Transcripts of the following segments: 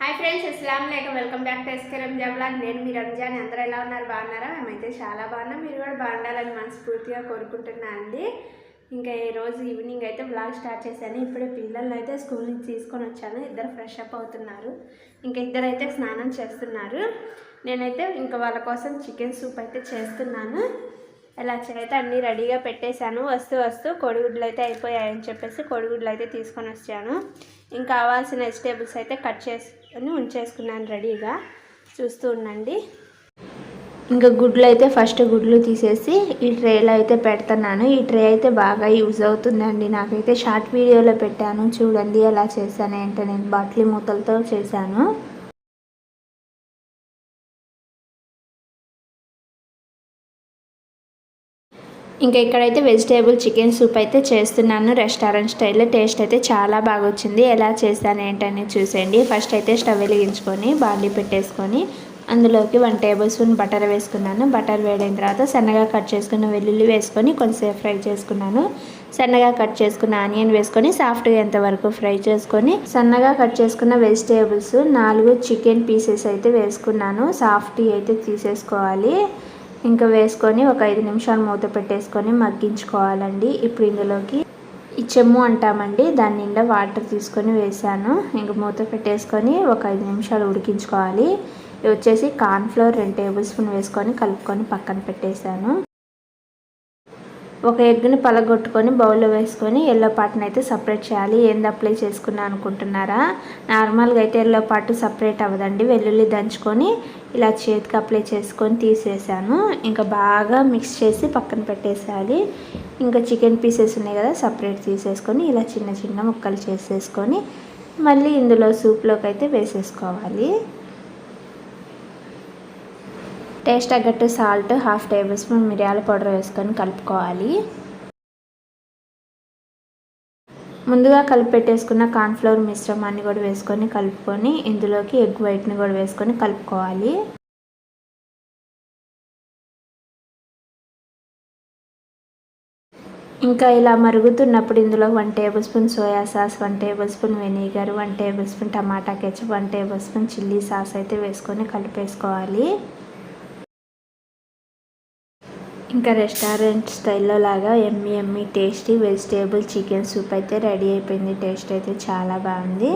Hi friends ఇస్లాం లేకం welcome back to SK రంజా బ్లాగ్ నేను మీ రంజాన్ అందరూ ఎలా ఉన్నారు? బాగున్నారా? మేమైతే చాలా బాగున్నాం. మీరు కూడా బాగుండాలని మనస్ఫూర్తిగా కోరుకుంటున్నా అండి. ఇంకా ఈ రోజు ఈవినింగ్ అయితే బ్లాగ్ స్టార్ట్ చేశాను. ఇప్పుడే పిల్లల్ని అయితే స్కూల్ నుంచి తీసుకొని వచ్చాను. ఇద్దరు ఫ్రెష్ అప్ అవుతున్నారు. ఇంకా ఇద్దరు అయితే స్నానం చేస్తున్నారు. నేనైతే ఇంకా వాళ్ళ కోసం చికెన్ సూప్ అయితే చేస్తున్నాను. ఇలా అయితే అన్నీ రెడీగా పెట్టేశాను. వస్తూ వస్తూ కోడిగుడ్లు అయితే అయిపోయాయని చెప్పేసి కోడిగుడ్లు అయితే తీసుకొని వచ్చాను. ఇంకా కావాల్సిన వెజిటేబుల్స్ అయితే కట్ చేసుకొని ఉంచేసుకున్నాను రెడీగా. చూస్తూ ఉండండి. ఇంకా గుడ్లు అయితే ఫస్ట్ గుడ్లు తీసేసి ఈ ట్రేలో అయితే పెడుతున్నాను. ఈ ట్రే అయితే బాగా యూజ్ అవుతుందండి. నాకైతే షార్ట్ వీడియోలో పెట్టాను. చూడండి ఎలా చేశాను ఏంటో నేను బాట్లీ మూతలతో చేశాను. ఇంకా ఇక్కడైతే వెజిటేబుల్ చికెన్ సూప్ అయితే చేస్తున్నాను. రెస్టారెంట్ స్టైల్లో టేస్ట్ అయితే చాలా బాగా వచ్చింది ఎలా చేశాను ఏంటని చూసేయండి. ఫస్ట్ అయితే స్టవ్ వెలిగించుకొని బాండీ పెట్టేసుకొని అందులోకి వన్ టేబుల్ స్పూన్ బటర్ వేసుకున్నాను. బటర్ వేడైన తర్వాత సన్నగా కట్ చేసుకున్న వెల్లుల్లి వేసుకొని కొంచెంసేపు ఫ్రై చేసుకున్నాను. సన్నగా కట్ చేసుకున్న ఆనియన్ వేసుకొని సాఫ్ట్గా ఎంతవరకు ఫ్రై చేసుకొని సన్నగా కట్ చేసుకున్న వెజిటేబుల్స్ నాలుగు చికెన్ పీసెస్ అయితే వేసుకున్నాను. సాఫ్ట్ అయితే తీసేసుకోవాలి. ఇంకా వేసుకొని ఒక ఐదు నిమిషాలు మూత పెట్టేసుకొని మగ్గించుకోవాలండి. ఇప్పుడు ఇందులోకి ఈ చెమ్ము అంటామండి. దాని నిండా వాటర్ తీసుకొని వేసాను ఇంక మూత పెట్టేసుకొని ఒక ఐదు నిమిషాలు ఉడికించుకోవాలి. ఇది వచ్చేసి కార్న్ఫ్లోర్ రెండు టేబుల్ స్పూన్ వేసుకొని కలుపుకొని పక్కన పెట్టేశాను. ఒక ఎగ్ని పలగొట్టుకొని బౌల్లో వేసుకొని ఎల్లో పాటును అయితే సపరేట్ చేయాలి. ఏంది అప్లై చేసుకున్నా అనుకుంటున్నారా? నార్మల్గా అయితే ఎల్లో పాటు సపరేట్ అవ్వదండి. వెల్లుల్లి దంచుకొని ఇలా చేతికి అప్లై చేసుకొని తీసేసాను. ఇంకా బాగా మిక్స్ చేసి పక్కన పెట్టేసేయాలి. ఇంకా చికెన్ పీసెస్ ఉన్నాయి కదా సపరేట్ తీసేసుకొని ఇలా చిన్న చిన్న ముక్కలు చేసేసుకొని మళ్ళీ ఇందులో సూప్లోకి అయితే వేసేసుకోవాలి. టేస్ట్ తగ్గట్టు సాల్ట్ హాఫ్ టేబుల్ స్పూన్ మిరియాల పౌడర్ వేసుకొని కలుపుకోవాలి. ముందుగా కలిపి పెట్టేసుకున్న కార్న్ఫ్లవర్ మిశ్రమాన్ని కూడా వేసుకొని కలుపుకొని ఇందులోకి ఎగ్ వైట్ని కూడా వేసుకొని కలుపుకోవాలి. ఇంకా ఇలా మరుగుతున్నప్పుడు ఇందులో one tablespoon soya sauce one tablespoon vinegar one tablespoon tomato ketchup one tablespoon chilli sauce అయితే వేసుకొని కలిపేసుకోవాలి. ఇంకా రెస్టారెంట్ స్టైల్లో లాగా yummy yummy tasty vegetable chicken soup అయితే రెడీ అయిపోయింది. టేస్ట్ అయితే చాలా బాగుంది.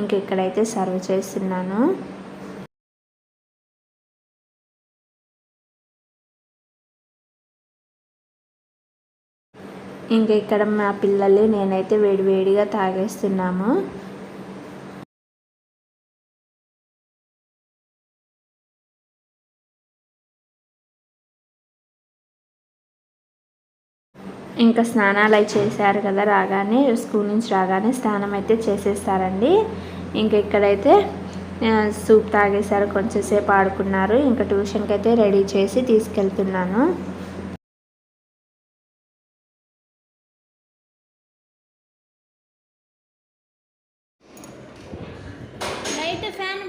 ఇంక ఇక్కడైతే సర్వ్ చేస్తున్నాను. ఇంకా ఇక్కడ మా పిల్లలు నేనైతే వేడివేడిగా తాగేస్తున్నాము. ఇంకా స్నానాలు అవి చేశారు కదా రాగానే స్కూల్ నుంచి రాగానే స్నానం అయితే చేసేస్తారండి. ఇంకా ఇక్కడైతే సూప్ తాగేశారు కొంచెంసేపు ఆడుకున్నారు. ఇంకా ట్యూషన్కి అయితే రెడీ చేసి తీసుకెళ్తున్నాను. ఫ్యాన్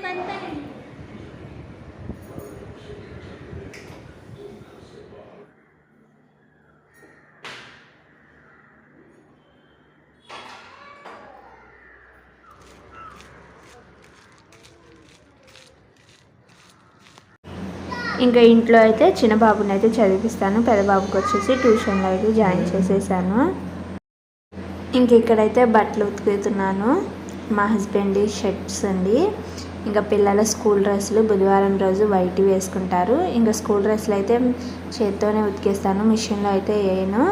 ఇంకా ఇంట్లో అయితే చిన్న బాబుని అయితే చదివిస్తాను. పెద్ద బాబుకి వచ్చేసి ట్యూషన్లో అయితే జాయిన్ చేసేసాను. ఇంక ఇక్కడైతే బట్టలు ఉతుకుతున్నాను. మా హస్బెండ్ షర్ట్స్ అండి. ఇంకా పిల్లల స్కూల్ డ్రెస్సులు బుధవారం రోజు వైట్ వేసుకుంటారు. ఇంకా స్కూల్ డ్రెస్సులు అయితే చేత్తోనే ఉతికేస్తాను. మిషన్లో అయితే వేయను.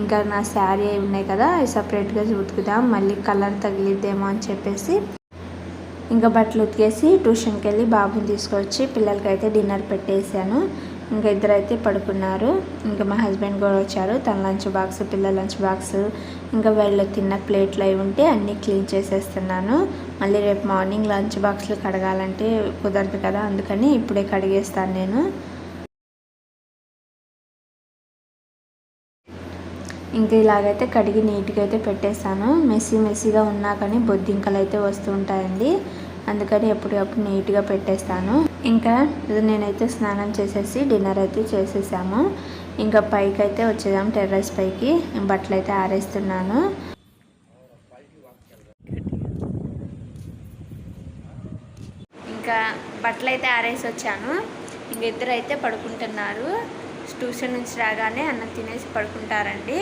ఇంకా నా శారీ ఉన్నాయి కదా సపరేట్గా ఉతుకుతాం మళ్ళీ కలర్ తగిలిద్దేమో అని చెప్పేసి ఇంకా బట్టలు ఉతికేసి ట్యూషన్కి వెళ్ళి బాబుని తీసుకొచ్చి పిల్లలకి అయితే డిన్నర్ పెట్టేశాను. ఇంకా ఇద్దరు అయితే పడుకున్నారు. ఇంకా మా హస్బెండ్ కూడా వచ్చారు. తన లంచ్ బాక్స్ పిల్లల లంచ్ బాక్స్ ఇంకా వీళ్ళు తిన్న ప్లేట్లు అవి ఉంటే అన్నీ క్లీన్ చేసేస్తున్నాను. మళ్ళీ రేపు మార్నింగ్ లంచ్ బాక్స్లు కడగాలంటే కుదరదు కదా అందుకని ఇప్పుడే కడిగేస్తాను నేను. ఇంకా ఇలాగైతే కడిగి నీట్గా అయితే పెట్టేస్తాను మెస్సీ మెస్సీగా ఉన్నా కానీ బొద్దింకలు అయితే వస్తూ ఉంటాయండి. అందుకని ఎప్పటికప్పుడు నీట్గా పెట్టేస్తాను. ఇంకా నేనైతే స్నానం చేసేసి డిన్నర్ అయితే చేసేసాము. ఇంకా పైకి అయితే వచ్చేదాం టెర్రస్ పైకి. బట్టలు అయితే ఆరేస్తున్నాను. ఇంకా బట్టలు అయితే ఆరేసి వచ్చాను ఇంక ఇద్దరు అయితే పడుకుంటున్నారు. ట్యూషన్ నుంచి రాగానే అన్నం తినేసి పడుకుంటారండి.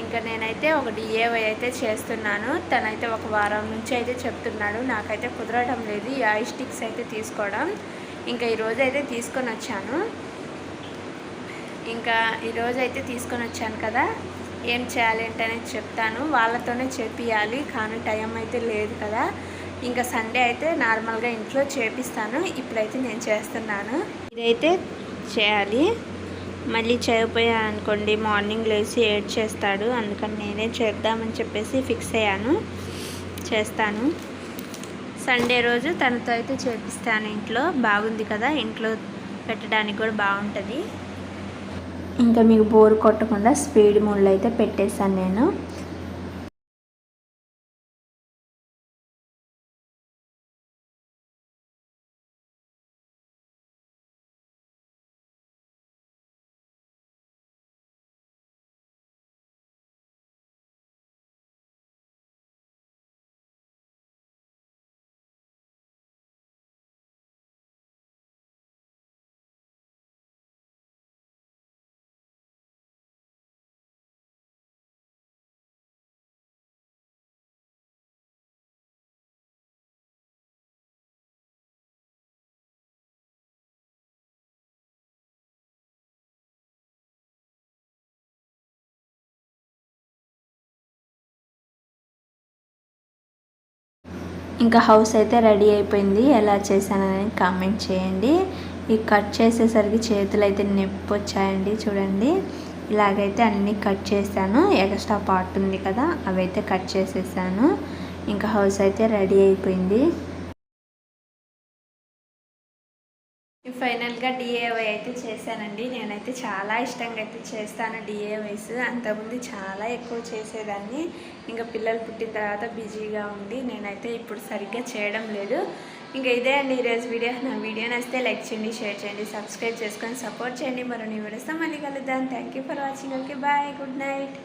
ఇంకా నేనైతే ఒక డిఏవై అయితే చేస్తున్నాను. తనైతే ఒక వారం నుంచి అయితే చెప్తున్నాడు. నాకైతే కుదరడం లేదు ఈ ఐ స్టిక్స్ అయితే తీసుకోవడం. ఇంకా ఈరోజు అయితే తీసుకొని వచ్చాను. ఇంకా ఈరోజు అయితే తీసుకొని వచ్చాను కదా. ఏం చేయాలి ఏంటనేది చెప్తాను. వాళ్ళతోనే చేపియాలి కానీ టైం అయితే లేదు కదా. ఇంకా సండే అయితే నార్మల్గా ఇంట్లో చేపిస్తాను. ఇప్పుడైతే నేను చేస్తున్నాను. ఇదైతే చేయాలి. మళ్ళీ చేయకపోయా అనుకోండి. మార్నింగ్ లేచి ఏడ్ చేస్తాడు అందుకని నేనే చేద్దామని చెప్పేసి ఫిక్స్ అయ్యాను. చేస్తాను. సండే రోజు తనతో అయితే చేపిస్తాను ఇంట్లో. బాగుంది కదా ఇంట్లో పెట్టడానికి కూడా బాగుంటుంది. ఇంకా మీకు బోర్ కొట్టకుండా స్పీడ్ మూడ్లో అయితే పెట్టేశాను నేను. ఇంకా హౌస్ అయితే రెడీ అయిపోయింది. ఎలా చేశానని కామెంట్ చేయండి. ఈ కట్ చేసేసరికి చేతులు అయితే నొప్పి వచ్చాయండి చూడండి. ఇలాగైతే అన్నీ కట్ చేశాను. ఎక్స్ట్రా పార్ట్ ఉంది కదా అవైతే కట్ చేసేసాను. ఇంకా హౌస్ అయితే రెడీ అయిపోయింది. ఫైనల్గా డిఏవై అయితే చేశానండి. నేనైతే చాలా ఇష్టంగా అయితే చేస్తాను డిఏవైస్ అంతకుముందు చాలా ఎక్కువ చేసేదాన్ని. ఇంకా పిల్లలు పుట్టిన తర్వాత బిజీగా ఉండి నేనైతే ఇప్పుడు సరిగ్గా చేయడం లేదు. ఇంకా ఇదే అండి ఈరోజు వీడియో. నా వీడియో నచ్చితే లైక్ చేయండి షేర్ చేయండి సబ్స్క్రైబ్ చేసుకొని సపోర్ట్ చేయండి. మరో నీ వీడియోస్తో మళ్ళీ కలుద్దాం. Thank you for watching okay bye good night